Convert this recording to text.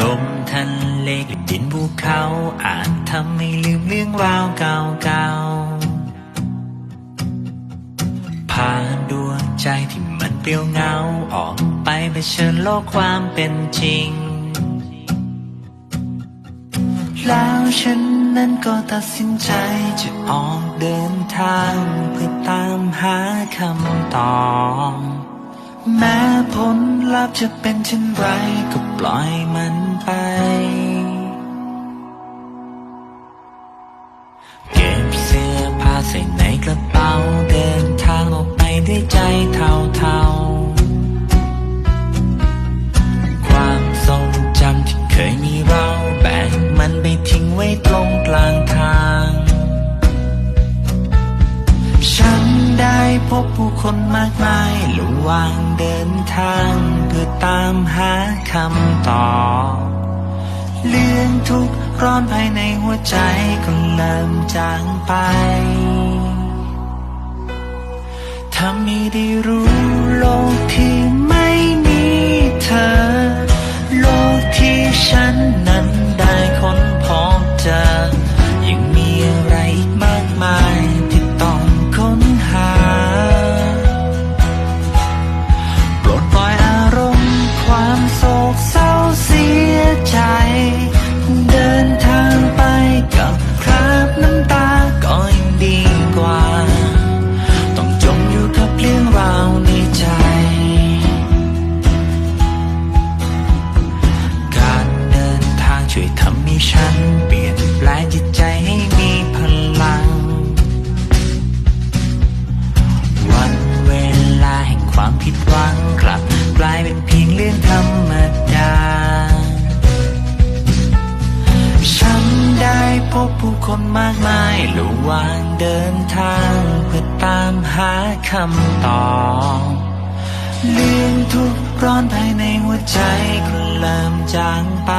ลมทะเลกลิ่นดินภูเขาอาจทำให้ลืมเรื่องราวเก่าๆผ่านดวงใจที่มันเปลี่ยวเหงาออกไปเผชิญโลกความเป็นจริง แล้วฉันนั้นก็ตัดสินใจจะออกเดินทางเพื่อตามหาคำตอบ แม้ผลลัพธ์จะเป็นเช่นไรก็ปล่อยมันไป เก็บเสื้อผ้าใส่ในกระเป๋าเดินทางออกไปด้วยใจเท่าๆ ความทรงจำที่เคยมีเราแบกมันไปทิ้งไว้ตรงกลางทางฉัน พบผู้คนมากมายระหว่างเดินทางเพื่อตามหาคำตอบเรื่องทุกข์ร้อนภายในหัวใจก็เริ่มจางไปถ้าไม่ได้รู้โลกที่ไม่มีเธอ โลกที่ฉันนั้น ผู้คนมากมายระหว่างเดินทางเพื่อตามหาคำตอบเรื่องทุกร้อนภายในหัวใจก็เริ่มจางไป